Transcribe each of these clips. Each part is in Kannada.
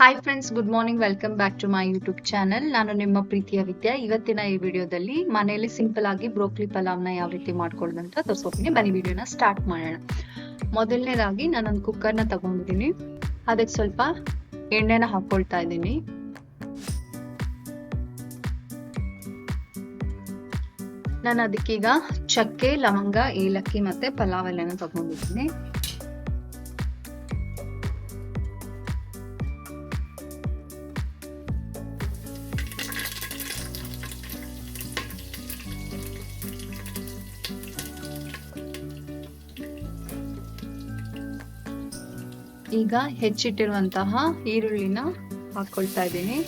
Hi friends good morning welcome back to my YouTube channel ನಾನು ನಿಮ್ಮ ಪ್ರೀತಿಯ ವಿದ್ಯಾ. ಇವತ್ತಿನ ಈ ವಿಡಿಯೋದಲ್ಲಿ ಮನೆಯಲ್ಲಿ ಸಿಂಪಲ್ ಆಗಿ ಬ್ರೋಕ್ಲಿ ಪಲಾವ್ನ ಯಾವ ರೀತಿ ಮಾಡ್ಕೊಳ್ಳೋದು ಅಂತ ಬನ್ನಿ, ವಿಡಿಯೋನ ಸ್ಟಾರ್ಟ್ ಮಾಡೋಣ. ಮೊದಲನೇದಾಗಿ ನಾನೊಂದು ಕುಕ್ಕರ್ನ ತಗೊಂಡಿದ್ದೀನಿ. ಅದಕ್ಕೆ ಸ್ವಲ್ಪ ಎಣ್ಣೆನ ಹಾಕೊಳ್ತಾ ಇದ್ದೀನಿ. ನಾನು ಅದಕ್ಕೀಗ ಚಕ್ಕೆ, ಲವಂಗ, ಏಲಕ್ಕಿ ಮತ್ತೆ ಪಲಾವ್ ಎಲ್ಲನೂ ತಗೊಂಡಿದ್ದೀನಿ. ಈಗ ಹೆಚ್ಚಿಟ್ಟಿರುವಂತಹ ಈರುಳ್ಳಿನ ಹಾಕೊಳ್ತಾ ಇದ್ದೀನಿ.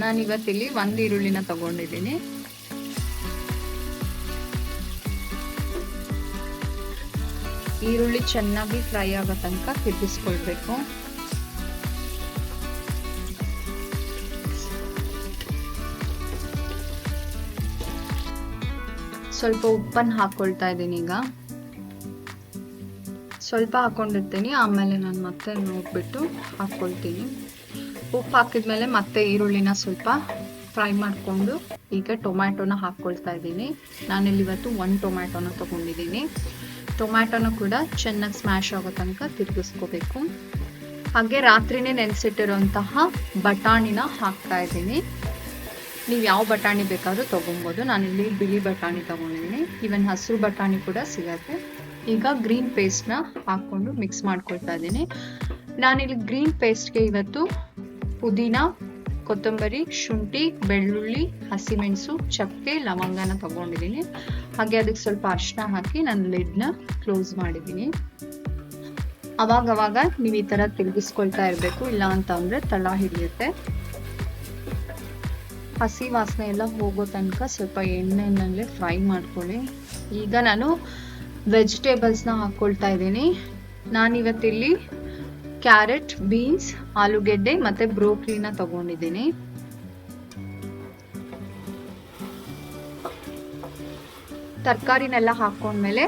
ನಾನು ಇವತ್ತಿಲ್ಲಿ ಒಂದು ಈರುಳ್ಳಿನ ತಗೊಂಡಿದ್ದೀನಿ. ಈರುಳ್ಳಿ ಚೆನ್ನಾಗಿ ಫ್ರೈ ಆಗೋ ತನಕ ತಿರುಗಿಸ್ಕೊಳ್ಬೇಕು. ಸ್ವಲ್ಪ ಉಪ್ಪನ್ನು ಹಾಕ್ಕೊಳ್ತಾ ಇದ್ದೀನಿ ಈಗ. ಸ್ವಲ್ಪ ಹಾಕೊಂಡಿರ್ತೀನಿ. ಆಮೇಲೆ ನಾನು ಮತ್ತೆ ನೋಡ್ಬಿಟ್ಟು ಹಾಕ್ಕೊಳ್ತೀನಿ ಉಪ್ಪು ಹಾಕಿದ್ಮೇಲೆ ಮತ್ತೆ ಈರುಳ್ಳಿನ ಸ್ವಲ್ಪ ಫ್ರೈ ಮಾಡಿಕೊಂಡು ಈಗ ಟೊಮ್ಯಾಟೊನ ಹಾಕ್ಕೊಳ್ತಾ ಇದ್ದೀನಿ. ನಾನಿಲ್ಲಿ ಇವತ್ತು ಒಂದು ಟೊಮ್ಯಾಟೊನ ತೊಗೊಂಡಿದ್ದೀನಿ. ಟೊಮ್ಯಾಟೊನ ಕೂಡ ಚೆನ್ನಾಗಿ ಸ್ಮ್ಯಾಶ್ ಆಗೋ ತನಕ ತಿರುಗಿಸ್ಕೋಬೇಕು. ಹಾಗೆ ರಾತ್ರಿನೇ ನೆನೆಸಿಟ್ಟಿರುವಂತಹ ಬಟಾಣಿನ ಹಾಕ್ತಾ ಇದ್ದೀನಿ. ನೀವು ಯಾವ ಬಟಾಣಿ ಬೇಕಾದರೂ ತೊಗೊಬೋದು. ನಾನಿಲ್ಲಿ ಬಿಳಿ ಬಟಾಣಿ ತೊಗೊಂಡಿದ್ದೀನಿ. ಈವನ್ ಹಸಿರು ಬಟಾಣಿ ಕೂಡ ಸಿಗತ್ತೆ. ಈಗ ಗ್ರೀನ್ ಪೇಸ್ಟ್ನ ಹಾಕ್ಕೊಂಡು ಮಿಕ್ಸ್ ಮಾಡ್ಕೊಳ್ತಾ ಇದ್ದೀನಿ. ನಾನಿಲ್ಲಿ ಗ್ರೀನ್ ಪೇಸ್ಟ್ಗೆ ಇವತ್ತು ಪುದೀನ, ಕೊತ್ತಂಬರಿ, ಶುಂಠಿ, ಬೆಳ್ಳುಳ್ಳಿ ಹಸಿಮೆಣಸು ಚಕ್ಕೆ, ಲವಂಗನ ತಗೊಂಡಿದ್ದೀನಿ. ಹಾಗೆ ಅದಕ್ಕೆ ಸ್ವಲ್ಪ ಅರಿಶಿನ ಹಾಕಿ ನಾನು ಲಿಡ್ನ ಕ್ಲೋಸ್ ಮಾಡಿದ್ದೀನಿ. ಅವಾಗವಾಗ ಅವಾಗ ನೀವು ಈ ಥರ ತಿರುಗಿಸ್ಕೊಳ್ತಾ ಇರಬೇಕು, ಇಲ್ಲ ಅಂತ ಅಂದರೆ ತಳ ಹಿಡಿಯುತ್ತೆ. ಹಸಿ ವಾಸನೆ ಎಲ್ಲ ಹೋಗೋ ತನಕ ಸ್ವಲ್ಪ ಎಣ್ಣೆನಲ್ಲೇ ಫ್ರೈ ಮಾಡ್ಕೊಳ್ಳಿ. ಈಗ ನಾನು ವೆಜಿಟೇಬಲ್ಸ್ನ ಹಾಕ್ಕೊಳ್ತಾ ಇದ್ದೀನಿ. ನಾನಿವತ್ತಿಲ್ಲಿ ಕ್ಯಾರೆಟ್ ಬೀನ್ಸ್ ಆಲೂಗೆಡ್ಡೆ ಮತ್ತು ಬ್ರೋಕ್ಲಿನ ತಗೊಂಡಿದ್ದೀನಿ. ತರಕಾರಿನೆಲ್ಲ ಹಾಕೊಂಡ್ಮೇಲೆ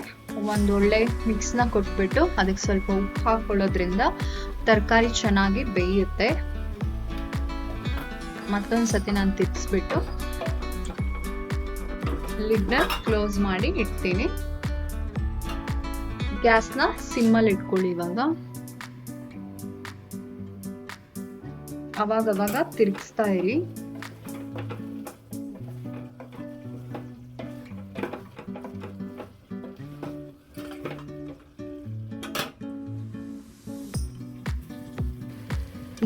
ಒಂದೊಳ್ಳೆ ಮಿಕ್ಸ್ನ ಕೊಟ್ಬಿಟ್ಟು ಅದಕ್ಕೆ ಸ್ವಲ್ಪ ಉಪ್ಪು ಹಾಕೊಳ್ಳೋದ್ರಿಂದ ತರಕಾರಿ ಚೆನ್ನಾಗಿ ಬೇಯುತ್ತೆ. ಮತ್ತೊಂದು ಸತಿ ನಾನು ತಿರ್ಸ್ಬಿಟ್ಟು ಲಿಡ್ನ ಕ್ಲೋಸ್ ಮಾಡಿ ಇಡ್ತೀನಿ. ಗ್ಯಾಸ್ನ ಸಿಮ್ಮಲ್ಲಿ ಇಟ್ಕೊಳ್ಳಿ ಇವಾಗ. ಅವಾಗವಾಗ ಅವಾಗ ತಿರುಗಿಸ್ತಾ ಇರಿ.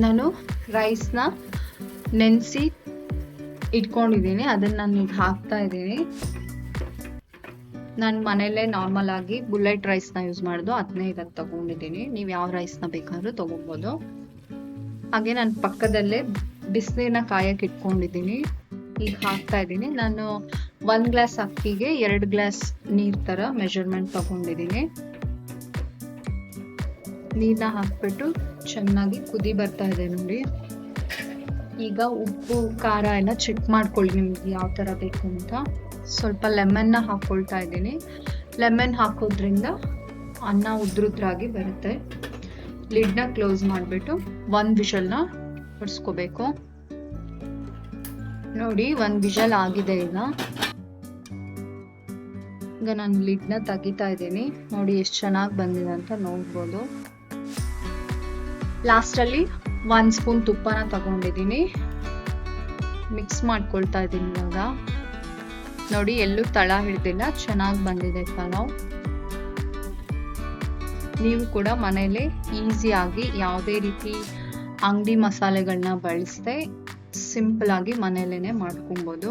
ನಾನು ರೈಸ್ನ ನೆನೆಸಿ ಇಟ್ಕೊಂಡಿದ್ದೀನಿ, ಅದನ್ನ ನಾನು ಈಗ ಹಾಕ್ತಾ ಇದ್ದೀನಿ. ನಾನು ಮನೆಯಲ್ಲೇ ನಾರ್ಮಲ್ ಆಗಿ ಬುಲೆಟ್ ರೈಸ್ನ ಯೂಸ್ ಮಾಡೋದು ಅದನ್ನೇ ಇವಾಗ ತಗೊಂಡಿದ್ದೀನಿ. ನೀವು ಯಾವ ರೈಸ್ನ ಬೇಕಾದರೂ ತಗೋಬೋದು. ಹಾಗೆ ನಾನು ಪಕ್ಕದಲ್ಲೇ ಬಿಸಿನೀರನ್ನ ಕಾಯಕ್ಕೆ ಇಟ್ಕೊಂಡಿದ್ದೀನಿ. ಈಗ ಹಾಕ್ತಾ ಇದ್ದೀನಿ. ನಾನು ಒಂದು ಗ್ಲಾಸ್ ಅಕ್ಕಿಗೆ ಎರಡು ಗ್ಲಾಸ್ ನೀರು ತರ ಮೆಜರ್ಮೆಂಟ್ ತಗೊಂಡಿದ್ದೀನಿ. ನೀರನ್ನ ಹಾಕ್ಬಿಟ್ಟು ಚೆನ್ನಾಗಿ ಕುದಿ ಬರ್ತಾ ಇದೆ ನೋಡಿ. ಈಗ ಉಪ್ಪು, ಖಾರ ಎಲ್ಲ ಚೆಕ್ ಮಾಡ್ಕೊಳ್ಳಿ ನಿಮ್ಗೆ ಯಾವ ಥರ ಬೇಕು ಅಂತ. ಸ್ವಲ್ಪ ಲೆಮನ್ನ ಹಾಕ್ಕೊಳ್ತಾ ಇದ್ದೀನಿ. ಲೆಮನ್ ಹಾಕೋದ್ರಿಂದ ಅನ್ನ ಉದ್ರುದ್ರಾಗಿ ಬರುತ್ತೆ. ಲಿಡ್ನ ಕ್ಲೋಸ್ ಮಾಡಿಬಿಟ್ಟು ಒಂದು ವಿಷಲ್ನ ಹೊಡ್ಸ್ಕೋಬೇಕು ನೋಡಿ, ಒಂದು ವಿಷಲ್ ಆಗಿದೆ ಈಗ. ಈಗ ನಾನು ಲಿಡ್ನ ತೆಗಿತಾ ಇದ್ದೀನಿ. ನೋಡಿ, ಎಷ್ಟು ಚೆನ್ನಾಗಿ ಬಂದಿದೆ ಅಂತ ನೋಡ್ಬೋದು. ಲಾಸ್ಟಲ್ಲಿ ಒಂದು ಸ್ಪೂನ್ ತುಪ್ಪನ ತಗೊಂಡಿದ್ದೀನಿ. ಮಿಕ್ಸ್ ಮಾಡ್ಕೊಳ್ತಾ ಇದ್ದೀನಿ ಇವಾಗ. ನೋಡಿ, ಎಲ್ಲೂ ತಳ ಹಿಡ್ದಿಲ್ಲ, ಚೆನ್ನಾಗಿ ಬಂದಿದೆ ಪಲಾವ್ ನೀವು ಕೂಡ ಮನೇಲಿ ಈಸಿಯಾಗಿ ಯಾವುದೇ ರೀತಿ ಅಂಗಡಿ ಮಸಾಲೆಗಳನ್ನ ಬಳಸದೆ ಸಿಂಪಲ್ ಆಗಿ ಮನೇಲೇನೆ ಮಾಡ್ಕೊಬೋದು.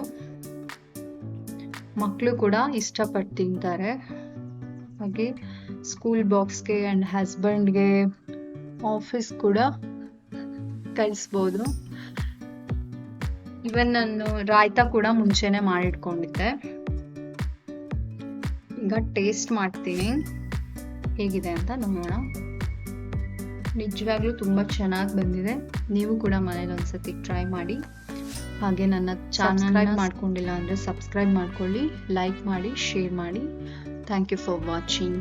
ಮಕ್ಕಳು ಕೂಡ ಇಷ್ಟಪಟ್ಟು ತಿಂತಾರೆ. ಹಾಗೆ ಸ್ಕೂಲ್ ಬಾಕ್ಸ್ಗೆ ಆ್ಯಂಡ್ ಹಸ್ಬೆಂಡ್ಗೆ ಆಫೀಸ್ ಕೂಡ ಕಳಿಸ್ಬೋದು ಇವನ್ ನಾನು ರಾಯ್ತ ಕೂಡ ಮುಂಚೆನೆ ಮಾಡಿಟ್ಕೊಂಡಿದ್ದೆ. ಈಗ ಟೇಸ್ಟ್ ಮಾಡ್ತೀನಿ. ಹೇಗಿದೆ ಅಂತ ನೋಡೋಣ. ನಿಜವಾಗ್ಲೂ ತುಂಬ ಚೆನ್ನಾಗಿ ಬಂದಿದೆ. ನೀವು ಕೂಡ ಮನೇಲಿ ಒಂದ್ಸತಿ ಟ್ರೈ ಮಾಡಿ. ಹಾಗೆ ನನ್ನ ಚಾನಲ್ ಮಾಡ್ಕೊಂಡಿಲ್ಲ ಅಂದರೆ ಸಬ್ಸ್ಕ್ರೈಬ್ ಮಾಡ್ಕೊಳ್ಳಿ ಲೈಕ್ ಮಾಡಿ ಶೇರ್ ಮಾಡಿ. Thank you for watching